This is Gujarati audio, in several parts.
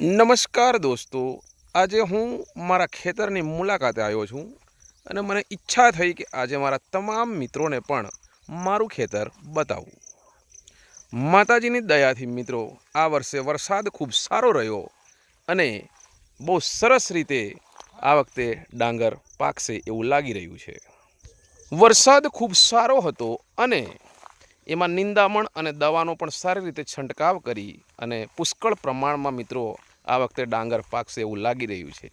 નમસ્કાર દોસ્તો. આજે હું મારા ખેતરની મુલાકાતે આવ્યો છું અને મને ઈચ્છા થઈ કે આજે મારા તમામ મિત્રોને પણ મારું ખેતર બતાવું. માતાજીની દયાથી મિત્રો, આ વર્ષે વરસાદ ખૂબ સારો રહ્યો અને બહુ સરસ રીતે આ વખતે ડાંગર પાકશે એવું લાગી રહ્યું છે. વરસાદ ખૂબ સારો હતો અને એમાં નિંદામણ અને દવાનો પણ સારી રીતે છંટકાવ કરી અને પુષ્કળ પ્રમાણમાં મિત્રો આ વખતે ડાંગર પાકશે એવું લાગી રહ્યું છે.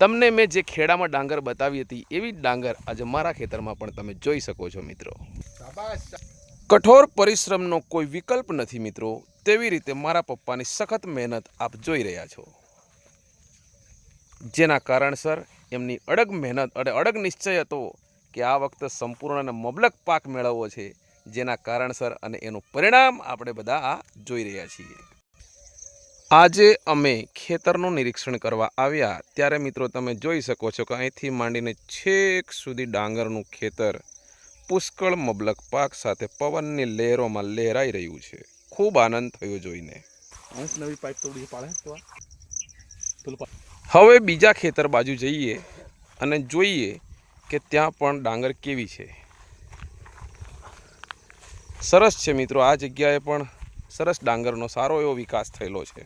તમને મેં જે ખેડામાં ડાંગર બતાવી હતી, એવી જ ડાંગર આજે મારા ખેતરમાં પણ તમે જોઈ શકો છો મિત્રો. કઠોર પરિશ્રમનો કોઈ વિકલ્પ નથી મિત્રો. તેવી રીતે મારા પપ્પાની સખત મહેનત આપ જોઈ રહ્યા છો. જેના કારણસર એમની અડગ મહેનત અને અડગ નિશ્ચય હતો કે આ વખતે સંપૂર્ણ અને મબલક પાક મેળવવો છે. જેના કારણસર અને એનું પરિણામ આપણે બધા આ જોઈ રહ્યા છીએ. આજે અમે ખેતરનું નિરીક્ષણ કરવા આવ્યા. ત્યારે મિત્રો તમે જોઈ શકો છો કે અહીંથી માંડીને છેક સુધી ડાંગરનું ખેતર પુષ્કળ મબલક પાક સાથે પવનની લહેરોમાં લહેરાઈ રહ્યું છે. ખૂબ આનંદ થયો જોઈને. હવે બીજા ખેતર બાજુ જઈએ અને જોઈએ કે ત્યાં પણ ડાંગર કેવી છે. સરસ છે મિત્રો આ જગ્યાએ પણ સરસ ડાંગરનો સારો એવો વિકાસ થયેલો છે.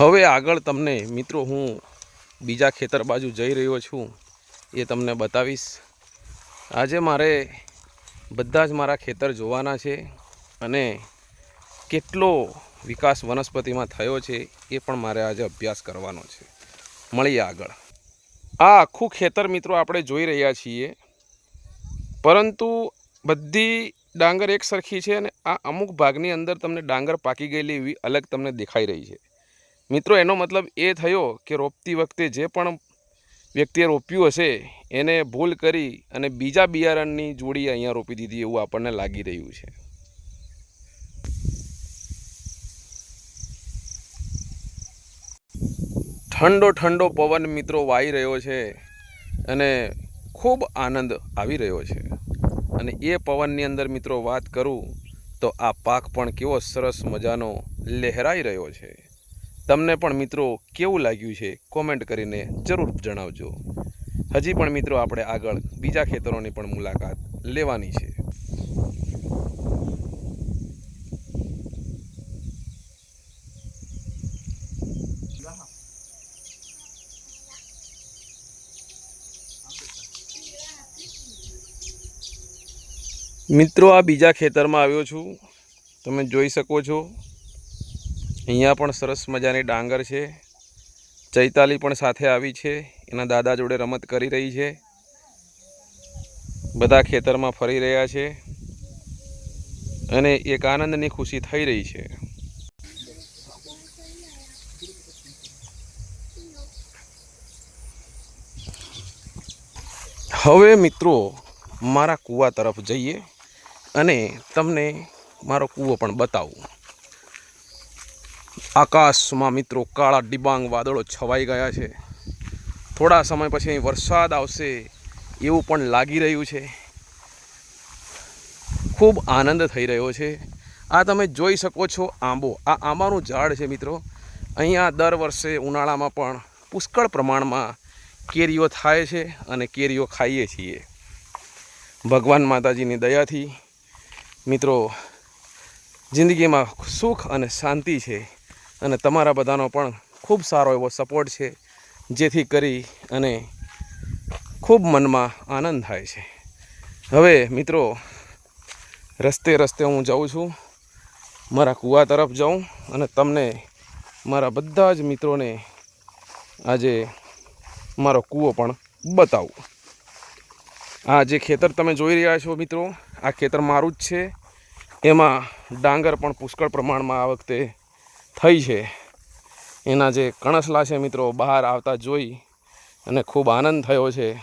હવે આગળ તમને, મિત્રો, હું બીજા ખેતર બાજુ જઈ રહ્યો છું એ તમને બતાવીશ. આજે મારે બધા જ મારા ખેતર જોવાના છે અને કેટલો વિકાસ વનસ્પતિમાં થયો છે એ પણ મારે આજે અભ્યાસ કરવાનો છે. મળીએ આગળ. આ આખું ખેતર, મિત્રો, આપણે જોઈ રહ્યા છીએ. પરંતુ બધી ડાંગર એક સરખી છે અને આ અમુક ભાગની અંદર તમને ડાંગર પાકી ગયેલી એવી અલગ તમને દેખાઈ રહી છે. મિત્રો, એનો મતલબ એ થયો કે રોપતી વખતે જે પણ વ્યક્તિએ રોપ્યું હશે, એને ભૂલ કરી અને બીજા બિયારણની જોડી અહીંયા રોપી દીધી એવું આપણને લાગી રહ્યું છે. ઠંડો ઠંડો પવન મિત્રો વાઈ રહ્યો છે અને ખૂબ આનંદ આવી રહ્યો છે. અને એ પવનની અંદર મિત્રો વાત કરું તો આ પાક પણ કેવો સરસ મજાનો લહેરાઈ રહ્યો છે. તમને પણ મિત્રો કેવું લાગ્યું છે? કોમેન્ટ કરીને જરૂર જણાવજો. હજી પણ મિત્રો આપણે આગળ બીજા ખેતરોની પણ મુલાકાત લેવાની છે. મિત્રો, આ બીજા ખેતરમાં આવ્યો છું. તમે જોઈ શકો છો. અહીંયા પણ સરસ મજાની ડાંગર છે. ચૈતાલી પણ સાથે આવી છે. એના દાદા જોડે રમત કરી રહી છે. બધા ખેતરમાં ફરી રહ્યા છે. અને એક આનંદની ખુશી થઈ રહી છે. હવે મિત્રો, મારા કૂવા તરફ જઈએ અને તમને મારો કૂવો પણ બતાવું. આકાશમાં મિત્રો કાળા ડિબાંગ વાદળો છવાઈ ગયા છે. થોડા સમય પછી અહીં વરસાદ આવશે એવું પણ લાગી રહ્યું છે. ખૂબ આનંદ થઈ રહ્યો છે. આ તમે જોઈ શકો છો આંબો. આ આંબાનું ઝાડ છે મિત્રો. અહીંયા દર વર્ષે ઉનાળામાં પણ પુષ્કળ પ્રમાણમાં કેરીઓ થાય છે અને કેરીઓ ખાઈએ છીએ. ભગવાન માતાજીની દયાથી મિત્રો જિંદગીમાં સુખ અને શાંતિ છે. અને તમારા બધાનો પણ ખૂબ સારો એવો સપોર્ટ છે, જેથી કરી અને ખૂબ મનમાં આનંદ થાય છે. હવે મિત્રો, રસ્તે રસ્તે હું જાઉં છું. મારા કૂવા તરફ જાઉં અને તમને મારા બધા જ મિત્રોને આજે મારો કૂવો પણ બતાવું. આ જે ખેતર તમે જોઈ રહ્યા છો મિત્રો, આ ખેતર મારું જ છે. એમાં ડાંગર પણ પુષ્કળ પ્રમાણમાં આ વખતે થઈ છે. એના જે કણસલા છે મિત્રો, બહાર આવતા જોઈ અને ખૂબ આનંદ થયો છે.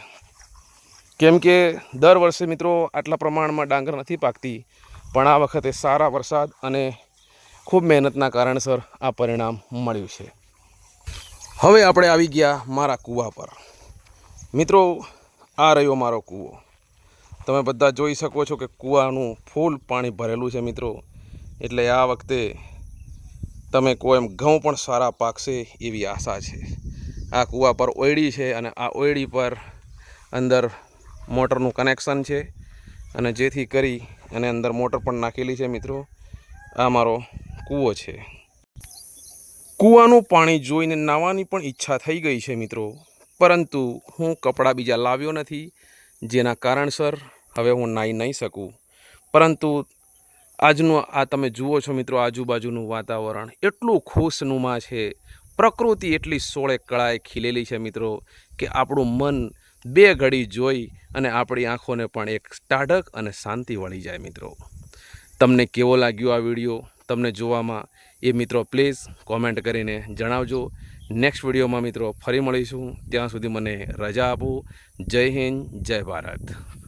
કેમ કે દર વર્ષે મિત્રો આટલા પ્રમાણમાં ડાંગર નથી પાકતી, પણ આ વખતે સારા વરસાદ અને ખૂબ મહેનતના કારણસર આ પરિણામ મળ્યું છે. હવે આપણે આવી ગયા મારા કૂવા પર. મિત્રો, આ રહ્યો મારો કૂવો. તમે બધા જોઈ શકો છો કે કૂવાનું ફૂલ પાણી ભરેલું છે મિત્રો. એટલે આ વખતે તમે કહો એમ ઘઉં પણ સારા પાકશે એવી આશા છે. આ કૂવા પર ઓયડી છે અને આ ઓયડી પર અંદર મોટરનું કનેક્શન છે અને જેથી કરી અને અંદર મોટર પણ નાખેલી છે મિત્રો. આ મારો કૂવો છે. કૂવાનું પાણી જોઈને નાહવાની પણ ઈચ્છા થઈ ગઈ છે મિત્રો. પરંતુ હું કપડાં બીજા લાવ્યો નથી, જેના કારણસર હવે હું નાહી નહીં શકું. પરંતુ આજનું આ તમે જુઓ છો મિત્રો, આજુબાજુનું વાતાવરણ એટલું ખુશનુમા છે. પ્રકૃતિ એટલી સોળે કળાએ ખીલેલી છે મિત્રો કે આપણું મન બે ઘડી જોઈ અને આપણી આંખોને પણ એક ટાઢક અને શાંતિ વળી જાય મિત્રો. તમને કેવો લાગ્યો આ વીડિયો? તમને જોવામાં એ મિત્રો પ્લીઝ કોમેન્ટ કરીને જણાવજો. નેક્સ્ટ વિડીયોમાં મિત્રો ફરી મળીશું. ત્યાં સુધી મને રજા આપો. જય હિન્દ, જય ભારત.